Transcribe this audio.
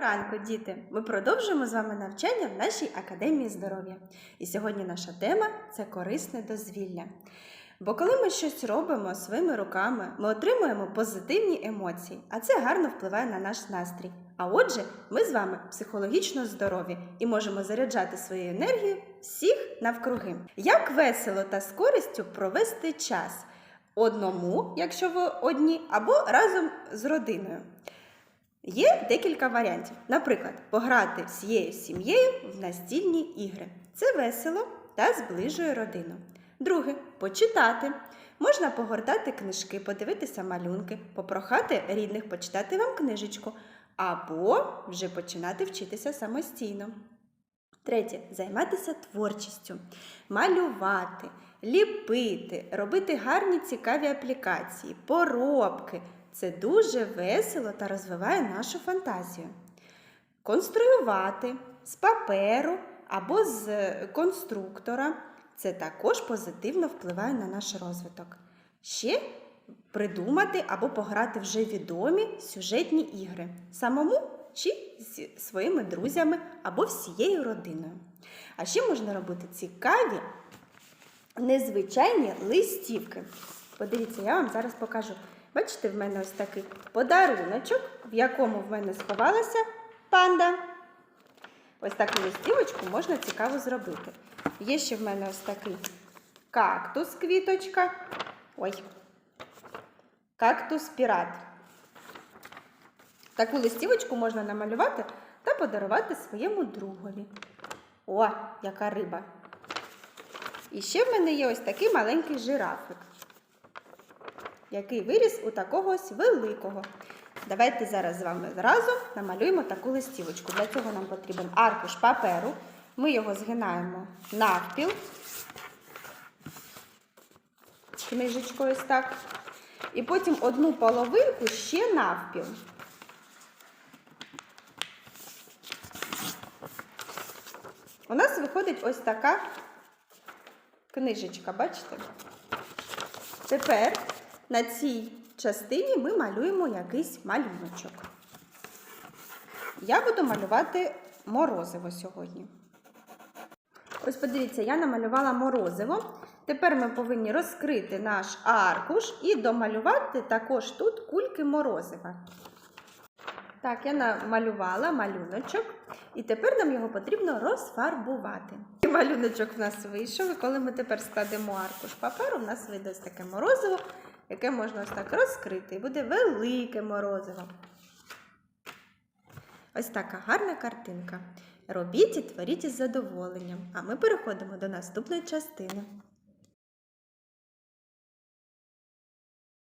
Ранку, діти! Ми продовжуємо з вами навчання в нашій академії здоров'я. І сьогодні наша тема це корисне дозвілля. Бо коли ми щось робимо своїми руками, ми отримуємо позитивні емоції, а це гарно впливає на наш настрій. А отже, ми з вами психологічно здорові і можемо заряджати свою енергію всіх навкруги. Як весело та з користю провести час одному, якщо ви одні, або разом з родиною. Є декілька варіантів. Наприклад, пограти всією сім'єю в настільні ігри. Це весело та зближує родину. Друге почитати. Можна погортати книжки, подивитися малюнки, попрохати рідних почитати вам книжечку, або вже починати вчитися самостійно. Третє займатися творчістю, малювати, ліпити, робити гарні цікаві аплікації, поробки. Це дуже весело та розвиває нашу фантазію. Конструювати з паперу або з конструктора. Це також позитивно впливає на наш розвиток. Ще придумати або пограти вже відомі сюжетні ігри самому чи зі своїми друзями або всією родиною. А ще можна робити цікаві, незвичайні листівки. Подивіться, я вам зараз покажу. Бачите, в мене ось такий подаруночок, в якому в мене сховалася панда. Ось таку листівочку можна цікаво зробити. Є ще в мене ось такий кактус, квіточка. Ой, кактус пірат. Таку листівочку можна намалювати та подарувати своєму другові. О, яка риба! І ще в мене є ось такий маленький жирафик, який виріс у такого ось великого. Давайте зараз з вами разом намалюємо таку листівочку. Для цього нам потрібен аркуш паперу. Ми його згинаємо навпіл, книжечкою ось так. І потім одну половинку ще навпіл. У нас виходить ось така книжечка, бачите? Тепер на цій частині ми малюємо якийсь малюночок. Я буду малювати морозиво сьогодні. Ось подивіться, я намалювала морозиво. Тепер ми повинні розкрити наш аркуш і домалювати також тут кульки морозива. Так, я намалювала малюночок, і тепер нам його потрібно розфарбувати. І малюночок в нас вийшов, і коли ми тепер складемо аркуш паперу, в нас вийде таке морозиво, яке можна ось так розкрити. І буде велике морозиво. Ось така гарна картинка. Робіть і творіть із задоволенням. А ми переходимо до наступної частини.